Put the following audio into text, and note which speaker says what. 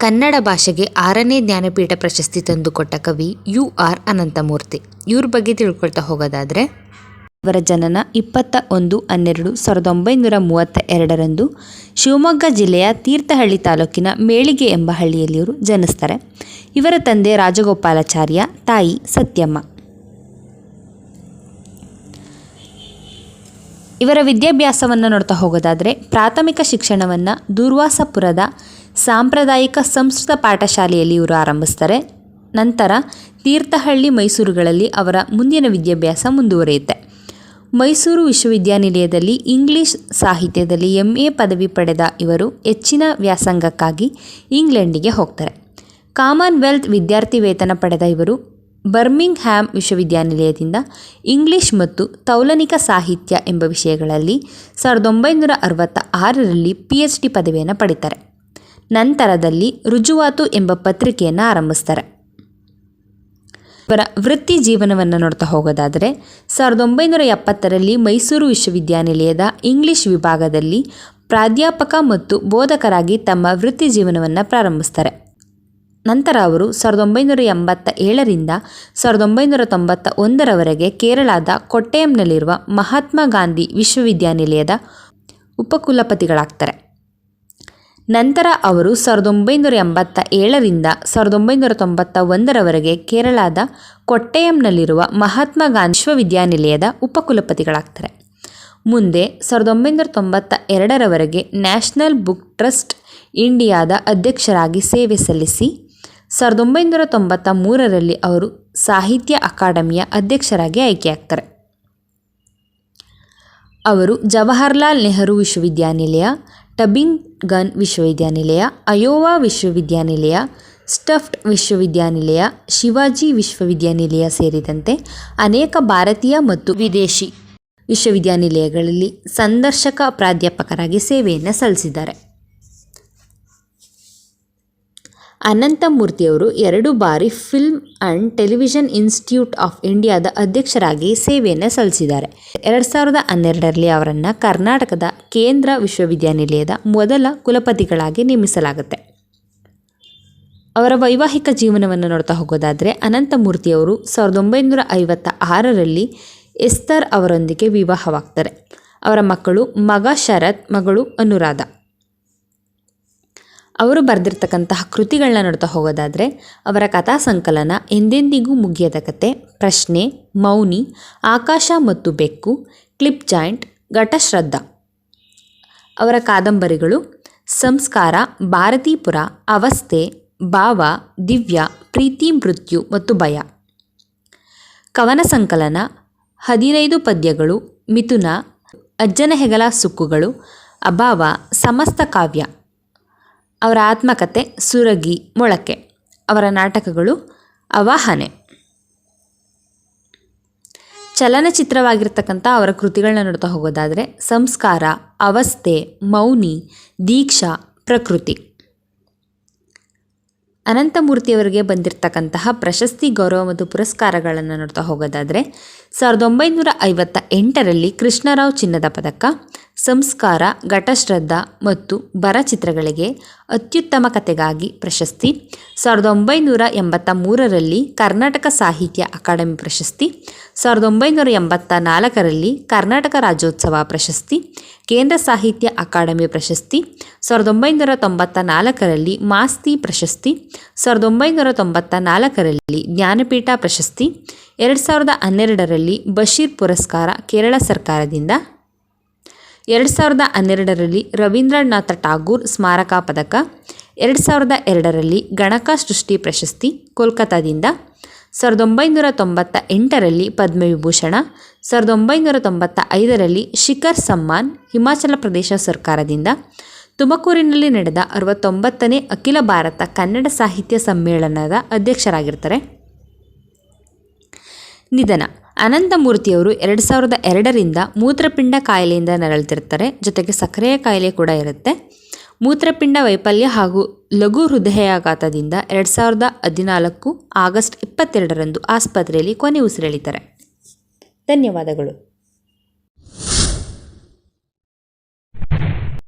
Speaker 1: ಕನ್ನಡ ಭಾಷೆಗೆ ಆರನೇ ಜ್ಞಾನಪೀಠ ಪ್ರಶಸ್ತಿ ತಂದುಕೊಟ್ಟ ಕವಿ ಯು ಆರ್ ಅನಂತಮೂರ್ತಿ. ಇವ್ರ ಬಗ್ಗೆ ತಿಳ್ಕೊಳ್ತಾ ಹೋಗೋದಾದರೆ ಇವರ ಜನನ ಇಪ್ಪತ್ತ ಒಂದು ಹನ್ನೆರಡು ಸಾವಿರದ ಒಂಬೈನೂರ ಮೂವತ್ತ ಎರಡರಂದು ಶಿವಮೊಗ್ಗ ಜಿಲ್ಲೆಯ ತೀರ್ಥಹಳ್ಳಿ ತಾಲೂಕಿನ ಮೇಳಿಗೆ ಎಂಬ ಹಳ್ಳಿಯಲ್ಲಿ ಇವರು ಜನಿಸ್ತಾರೆ. ಇವರ ತಂದೆ ರಾಜಗೋಪಾಲಾಚಾರ್ಯ, ತಾಯಿ ಸತ್ಯಮ್ಮ. ಇವರ ವಿದ್ಯಾಭ್ಯಾಸವನ್ನು ನೋಡ್ತಾ ಹೋಗೋದಾದರೆ, ಪ್ರಾಥಮಿಕ ಶಿಕ್ಷಣವನ್ನು ದೂರ್ವಾಸಪುರದ ಸಾಂಪ್ರದಾಯಿಕ ಸಂಸ್ಕೃತ ಪಾಠಶಾಲೆಯಲ್ಲಿ ಇವರು ಆರಂಭಿಸ್ತಾರೆ. ನಂತರ ತೀರ್ಥಹಳ್ಳಿ ಮೈಸೂರುಗಳಲ್ಲಿ ಅವರ ಮುಂದಿನ ವಿದ್ಯಾಭ್ಯಾಸ ಮುಂದುವರಿಯುತ್ತೆ. ಮೈಸೂರು ವಿಶ್ವವಿದ್ಯಾನಿಲಯದಲ್ಲಿ ಇಂಗ್ಲಿಷ್ ಸಾಹಿತ್ಯದಲ್ಲಿ ಎಂ ಎ ಪದವಿ ಪಡೆದ ಇವರು ಹೆಚ್ಚಿನ ವ್ಯಾಸಂಗಕ್ಕಾಗಿ ಇಂಗ್ಲೆಂಡಿಗೆ ಹೋಗ್ತಾರೆ. ಕಾಮನ್ವೆಲ್ತ್ ವಿದ್ಯಾರ್ಥಿ ವೇತನ ಪಡೆದ ಇವರು ಬರ್ಮಿಂಗ್ ಹ್ಯಾಮ್ ವಿಶ್ವವಿದ್ಯಾನಿಲಯದಿಂದ ಇಂಗ್ಲಿಷ್ ಮತ್ತು ತೌಲನಿಕ ಸಾಹಿತ್ಯ ಎಂಬ ವಿಷಯಗಳಲ್ಲಿ ಸಾವಿರದ ಒಂಬೈನೂರ ಅರವತ್ತ ಆರರಲ್ಲಿ ಪಿ ಎಚ್ ಡಿ ಪದವಿಯನ್ನು ಪಡಿತಾರೆ. ನಂತರದಲ್ಲಿ ರುಜುವಾತು ಎಂಬ ಪತ್ರಿಕೆಯನ್ನು ಆರಂಭಿಸ್ತಾರೆ. ಇವರ ವೃತ್ತಿ ಜೀವನವನ್ನು ನೋಡ್ತಾ ಹೋಗೋದಾದರೆ, ಸಾವಿರದ ಒಂಬೈನೂರ ಎಪ್ಪತ್ತರಲ್ಲಿ ಮೈಸೂರು ವಿಶ್ವವಿದ್ಯಾನಿಲಯದ ಇಂಗ್ಲಿಷ್ ವಿಭಾಗದಲ್ಲಿ ಪ್ರಾಧ್ಯಾಪಕ ಮತ್ತು ಬೋಧಕರಾಗಿ ತಮ್ಮ ವೃತ್ತಿ ಜೀವನವನ್ನು ಪ್ರಾರಂಭಿಸ್ತಾರೆ. ನಂತರ ಅವರು ಸಾವಿರದ ಒಂಬೈನೂರ ಎಂಬತ್ತ ಏಳರಿಂದ ಸಾವಿರದ ಒಂಬೈನೂರ ತೊಂಬತ್ತ ಒಂದರವರೆಗೆ ಕೇರಳದ ಕೊಟ್ಟಯಂನಲ್ಲಿರುವ ಮಹಾತ್ಮ ಗಾಂಧಿ ವಿಶ್ವವಿದ್ಯಾನಿಲಯದ ಉಪಕುಲಪತಿಗಳಾಗ್ತಾರೆ. ನಂತರ ಅವರು ಸಾವಿರದ ಒಂಬೈನೂರ ಎಂಬತ್ತ ಏಳರಿಂದ ಸಾವಿರದ ಒಂಬೈನೂರ ತೊಂಬತ್ತ ಒಂದರವರೆಗೆ ಕೇರಳದ ಕೊಟ್ಟೆಯಂನಲ್ಲಿರುವ ಮಹಾತ್ಮ ಗಾಂಧಿ ವಿಶ್ವವಿದ್ಯಾನಿಲಯದ ಉಪಕುಲಪತಿಗಳಾಗ್ತಾರೆ. ಮುಂದೆ ಸಾವಿರದ ಒಂಬೈನೂರ ತೊಂಬತ್ತ ಎರಡರವರೆಗೆ ನ್ಯಾಷನಲ್ ಬುಕ್ ಟ್ರಸ್ಟ್ ಇಂಡಿಯಾದ ಅಧ್ಯಕ್ಷರಾಗಿ ಸೇವೆ ಸಲ್ಲಿಸಿ, ಸಾವಿರದ ಒಂಬೈನೂರ ತೊಂಬತ್ತ ಮೂರರಲ್ಲಿ ಅವರು ಸಾಹಿತ್ಯ ಅಕಾಡೆಮಿಯ ಅಧ್ಯಕ್ಷರಾಗಿ ಆಯ್ಕೆಯಾಗ್ತಾರೆ. ಅವರು ಜವಾಹರ್ಲಾಲ್ ನೆಹರು ವಿಶ್ವವಿದ್ಯಾನಿಲಯ, ಟಬಿಂಗ್ ಗನ್ ವಿಶ್ವವಿದ್ಯಾನಿಲಯ, ಅಯೋವಾ ವಿಶ್ವವಿದ್ಯಾನಿಲಯ ಸ್ಟಫ್ಟ್ ವಿಶ್ವವಿದ್ಯಾನಿಲಯ, ಶಿವಾಜಿ ವಿಶ್ವವಿದ್ಯಾನಿಲಯ ಸೇರಿದಂತೆ ಅನೇಕ ಭಾರತೀಯ ಮತ್ತು ವಿದೇಶಿ ವಿಶ್ವವಿದ್ಯಾನಿಲಯಗಳಲ್ಲಿ ಸಂದರ್ಶಕ ಪ್ರಾಧ್ಯಾಪಕರಾಗಿ ಸೇವೆಯನ್ನು ಸಲ್ಲಿಸಿದ್ದಾರೆ. ಅನಂತಮೂರ್ತಿಯವರು ಎರಡು ಬಾರಿ film and television institute of ಇಂಡಿಯಾದ ಅಧ್ಯಕ್ಷರಾಗಿ ಸೇವೆಯನ್ನು ಸಲ್ಲಿಸಿದ್ದಾರೆ. ಎರಡು ಸಾವಿರದ ಹನ್ನೆರಡರಲ್ಲಿ ಅವರನ್ನು ಕರ್ನಾಟಕದ ಕೇಂದ್ರ ವಿಶ್ವವಿದ್ಯಾನಿಲಯದ ಮೊದಲ ಕುಲಪತಿಗಳಾಗಿ ನೇಮಿಸಲಾಗುತ್ತೆ. ಅವರ ವೈವಾಹಿಕ ಜೀವನವನ್ನು ನೋಡ್ತಾ ಹೋಗೋದಾದರೆ ಅನಂತಮೂರ್ತಿಯವರು ಸಾವಿರದ ಒಂಬೈನೂರ ಐವತ್ತ ಆರರಲ್ಲಿ ಎಸ್ತರ್ ಅವರೊಂದಿಗೆ ವಿವಾಹವಾಗ್ತಾರೆ. ಅವರ ಮಕ್ಕಳು ಮಗ ಶರತ್, ಮಗಳು ಅನುರಾಧ. ಅವರು ಬರೆದಿರ್ತಕ್ಕಂತಹ ಕೃತಿಗಳನ್ನ ನೋಡ್ತಾ ಹೋಗೋದಾದರೆ ಅವರ ಕಥಾ ಸಂಕಲನ ಎಂದೆಂದಿಗೂ ಮುಗಿಯದ ಕತೆ, ಪ್ರಶ್ನೆ, ಮೌನಿ, ಆಕಾಶ ಮತ್ತು ಬೆಕ್ಕು, ಕ್ಲಿಪ್ ಜಾಯಿಂಟ್ ಘಟಶ್ರದ್ಧಾ ಅವರ ಕಾದಂಬರಿಗಳು ಸಂಸ್ಕಾರ, ಭಾರತೀಪುರ, ಅವಸ್ಥೆ, ಭಾವ, ದಿವ್ಯ, ಪ್ರೀತಿ, ಮೃತ್ಯು ಮತ್ತು ಭಯ. ಕವನ ಸಂಕಲನ, ಹದಿನೈದು ಪದ್ಯಗಳು, ಮಿಥುನ, ಅಜ್ಜನ ಹೆಗಲ ಸುಕ್ಕುಗಳು, ಅಭಾವ, ಸಮಸ್ತ ಕಾವ್ಯ. ಅವರ ಆತ್ಮಕತೆ, ಸುರಗಿ, ಮೊಳಕೆ, ಅವರ ನಾಟಕಗಳು ಅವಾಹನೆ ಚಲನಚಿತ್ರವಾಗಿರ್ತಕ್ಕಂಥ ಅವರ ಕೃತಿಗಳನ್ನ ನೋಡ್ತಾ ಹೋಗೋದಾದರೆ ಸಂಸ್ಕಾರ, ಅವಸ್ಥೆ, ಮೌನಿ, ದೀಕ್ಷಾ, ಪ್ರಕೃತಿ. ಅನಂತಮೂರ್ತಿಯವರಿಗೆ ಬಂದಿರತಕ್ಕಂತಹ ಪ್ರಶಸ್ತಿ ಗೌರವ ಮತ್ತು ಪುರಸ್ಕಾರಗಳನ್ನು ನೋಡ್ತಾ ಹೋಗೋದಾದರೆ ಸಾವಿರದ ಒಂಬೈನೂರ ಐವತ್ತ ಎಂಟರಲ್ಲಿ ಕೃಷ್ಣರಾವ್ ಚಿನ್ನದ ಪದಕ ಸಂಸ್ಕಾರ, ಘಟಶ್ರದ್ಧಾ ಮತ್ತು ಬರ ಚಿತ್ರಗಳಿಗೆ ಅತ್ಯುತ್ತಮ ಕಥೆಗಾಗಿ ಪ್ರಶಸ್ತಿ. ಸಾವಿರದ ಒಂಬೈನೂರ ಎಂಬತ್ತ ಮೂರರಲ್ಲಿ ಕರ್ನಾಟಕ ಸಾಹಿತ್ಯ ಅಕಾಡೆಮಿ ಪ್ರಶಸ್ತಿ. ಸಾವಿರದ ಒಂಬೈನೂರ ಎಂಬತ್ತ ನಾಲ್ಕರಲ್ಲಿ ಕರ್ನಾಟಕ ರಾಜ್ಯೋತ್ಸವ ಪ್ರಶಸ್ತಿ. ಕೇಂದ್ರ ಸಾಹಿತ್ಯ ಅಕಾಡೆಮಿ ಪ್ರಶಸ್ತಿ. ಸಾವಿರದ ಒಂಬೈನೂರ ತೊಂಬತ್ತ ನಾಲ್ಕರಲ್ಲಿ ಮಾಸ್ತಿ ಪ್ರಶಸ್ತಿ. ಸಾವಿರದ ಒಂಬೈನೂರ ತೊಂಬತ್ತ ನಾಲ್ಕರಲ್ಲಿ ಜ್ಞಾನಪೀಠ ಪ್ರಶಸ್ತಿ. ಎರಡು ಸಾವಿರದ ಹನ್ನೆರಡರಲ್ಲಿ ಬಶೀರ್ ಪುರಸ್ಕಾರ ಕೇರಳ ಸರ್ಕಾರದಿಂದ. ಎರಡು ಸಾವಿರದ ಹನ್ನೆರಡರಲ್ಲಿ ರವೀಂದ್ರನಾಥ ಟಾಗೂರ್ ಸ್ಮಾರಕ ಪದಕ, ಎರಡು ಸಾವಿರದ ಎರಡರಲ್ಲಿ ಗಣಕ ಸೃಷ್ಟಿ ಪ್ರಶಸ್ತಿ ಕೋಲ್ಕತ್ತಾದಿಂದ, ಸಾವಿರದ ಒಂಬೈನೂರ ತೊಂಬತ್ತ ಎಂಟರಲ್ಲಿ ಪದ್ಮವಿಭೂಷಣ, ಸಾವಿರದ ಒಂಬೈನೂರ ತೊಂಬತ್ತ ಐದರಲ್ಲಿ ಶಿಖರ್ ಸಮ್ಮಾನ್ ಹಿಮಾಚಲ ಪ್ರದೇಶ ಸರ್ಕಾರದಿಂದ, ತುಮಕೂರಿನಲ್ಲಿ ನಡೆದ ಅರವತ್ತೊಂಬತ್ತನೇ ಅಖಿಲ ಭಾರತ ಕನ್ನಡ ಸಾಹಿತ್ಯ ಸಮ್ಮೇಳನದ ಅಧ್ಯಕ್ಷರಾಗಿರ್ತಾರೆ. ನಿಧನ ಅನಂತಮೂರ್ತಿಯವರು ಎರಡು ಸಾವಿರದ ಎರಡರಿಂದ ಮೂತ್ರಪಿಂಡ ಕಾಯಿಲೆಯಿಂದ ನರಳುತ್ತಿರ್ತಾರೆ ಜೊತೆಗೆ ಸಕ್ಕರೆಯ ಕಾಯಿಲೆ ಕೂಡ ಇರುತ್ತೆ. ಮೂತ್ರಪಿಂಡ ವೈಫಲ್ಯ ಹಾಗೂ ಲಘು ಹೃದಯಾಘಾತದಿಂದ ಎರಡು ಸಾವಿರದ ಹದಿನಾಲ್ಕು ಆಗಸ್ಟ್ ಇಪ್ಪತ್ತೆರಡರಂದು ಆಸ್ಪತ್ರೆಯಲ್ಲಿ ಕೊನೆ ಉಸಿರೆಳಿತಾರೆ. ಧನ್ಯವಾದಗಳು.